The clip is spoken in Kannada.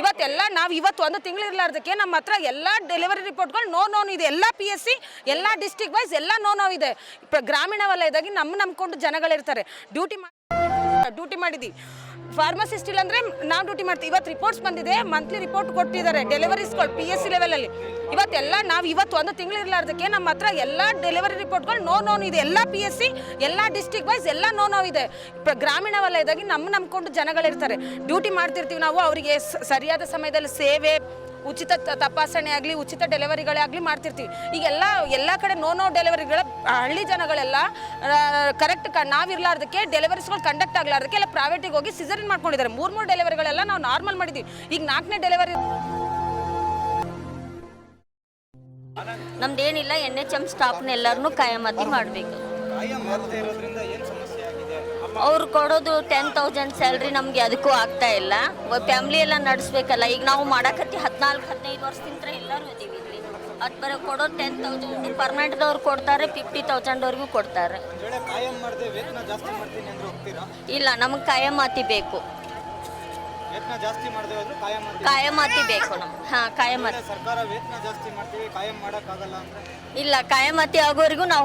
ಇವತ್ತೆಲ್ಲ ನಾವು ಇವತ್ತು ಒಂದು ತಿಂಗಳು ಇರಲಾರ್ದಕ್ಕೆ ನಮ್ಮ ಹತ್ರ ಎಲ್ಲ ಡೆಲಿವರಿ ರಿಪೋರ್ಟ್ಗಳು ನೋ ನೋನ್ ಇದೆ. ಎಲ್ಲ ಪಿ ಎಸ್ ಸಿ ಎಲ್ಲ ಡಿಸ್ಟಿಕ್ ವೈಸ್ ಎಲ್ಲ ನೋ ನೋವಿದೆ ಗ್ರಾಮೀಣ ವಲಯದಾಗಿ ನಮ್ಮ ನಂಬ್ಕೊಂಡು ಜನಗಳಿರ್ತಾರೆ. ಡ್ಯೂಟಿ ಡ್ಯೂಟಿ ಮಾಡಿದ್ವಿ ಫಾರ್ಮಸಿಸ್ಟ್ ಇಲ್ಲ ಅಂದ್ರೆ ನಾವು ಡ್ಯೂಟಿ ಮಾಡ್ತೀವಿ ಇವತ್ತು ರಿಪೋರ್ಟ್ಸ್ ಬಂದಿದೆ ಮಂತ್ಲಿ ರಿಪೋರ್ಟ್ ಕೊಟ್ಟಿದ್ದಾರೆ. ಡೆಲಿವರೀಸ್ಗಳು ಪಿ ಎಸ್ ಸಿ ಲೆವೆಲಲ್ಲಿ ಇವತ್ತೆಲ್ಲ ನಾವು ಇವತ್ತು ಒಂದು ತಿಂಗಳು ಇರಲಾರ್ದಕ್ಕೆ ನಮ್ಮ ಹತ್ರ ಎಲ್ಲ ಡೆಲಿವರಿ ರಿಪೋರ್ಟ್ಗಳು ನೋ ನೋನ್ ಇದೆ. ಎಲ್ಲ ಪಿ ಎಸ್ ಸಿ ಎಲ್ಲ ಡಿಸ್ಟಿಕ್ ವೈಸ್ ಎಲ್ಲ ನೋ ನೋ ಇದೆ. ಗ್ರಾಮೀಣ ವಲಯದಾಗಿ ನಮ್ಮ ನಂಬ್ಕೊಂಡು ಜನಗಳಿರ್ತಾರೆ. ಡ್ಯೂಟಿ ಮಾಡ್ತಿರ್ತೀವಿ ನಾವು, ಅವರಿಗೆ ಸರಿಯಾದ ಸಮಯದಲ್ಲಿ ಸೇವೆ ಉಚಿತ ತಪಾಸಣೆ ಆಗಲಿ ಉಚಿತ ಡೆಲಿವರಿಗಳೇ ಆಗಲಿ ಮಾಡ್ತಿರ್ತೀವಿ. ಈಗ ಎಲ್ಲ ಕಡೆ ನೋ ನೋ ಡೆಲಿವರಿಗಳ ಹಳ್ಳಿ ಜನಗಳೆಲ್ಲ ಕರೆಕ್ಟ್ ಕ ನಾವಿರ್ಲಾರ್ದಕ್ಕೆ ಡೆಲಿವರೀಸ್ಗಳು ಕಂಡಕ್ಟ್ ಆಗಲಾರ್ದಕ್ಕೆ ಎಲ್ಲ ಪ್ರೈವೇಟಿಗೆ ಹೋಗಿ ಸಿಸರಿನ್ ಮಾಡ್ಕೊಂಡಿದ್ದಾರೆ. ಮೂರು ಮೂರು ಡೆಲಿವರಿಗಳೆಲ್ಲ ನಾವು ನಾರ್ಮಲ್ ಮಾಡಿದ್ದೀವಿ ಈಗ ನಾಲ್ಕನೇ ಡೆಲಿವರಿ ನಮ್ದೇನಿಲ್ಲ ಎನ್ ಎಚ್ ಎಂ ಸ್ಟಾಫ್ನ ಎಲ್ಲರನ್ನೂ ಕಾಯಮತಿ ಮಾಡಬೇಕು. ಅವ್ರು ಕೊಡೋದು ಟೆನ್ ತೌಸಂಡ್ ಸ್ಯಾಲ್ರಿ ನಮಗೆ ಅದಕ್ಕೂ ಆಗ್ತಾ ಇಲ್ಲ. ಫ್ಯಾಮ್ಲಿ ಎಲ್ಲ ನಡೆಸ್ಬೇಕಲ್ಲ ಈಗ ನಾವು ಮಾಡಕತ್ತಿ ಹದಿನಾಲ್ಕು ಹದಿನೈದು ವರ್ಷದಿಂದ ಎಲ್ಲರೂ ಇದ್ದೀವಿ ಇಲ್ಲಿ. ಅದು ಬರೋ ಕೊಡೋ ಟೆನ್ ತೌಸಂಡ್ ಪರ್ಮನೆಂಟ್ದವ್ರು ಕೊಡ್ತಾರೆ ಫಿಫ್ಟಿ ತೌಸಂಡ್ವರೆಗೂ ಕೊಡ್ತಾರೆ. ಇಲ್ಲ ನಮಗೆ ಕಾಯಮಾತಿ ಬೇಕು. ಕಾಯಮಾತಿ ಬೇಕು. ನಮ್ಗೆ. ಹಾಂ ಕಾಯಮಾತಿ ಇಲ್ಲ ಕಾಯಮಾತಿ ಆಗೋರಿಗೂ ನಾವು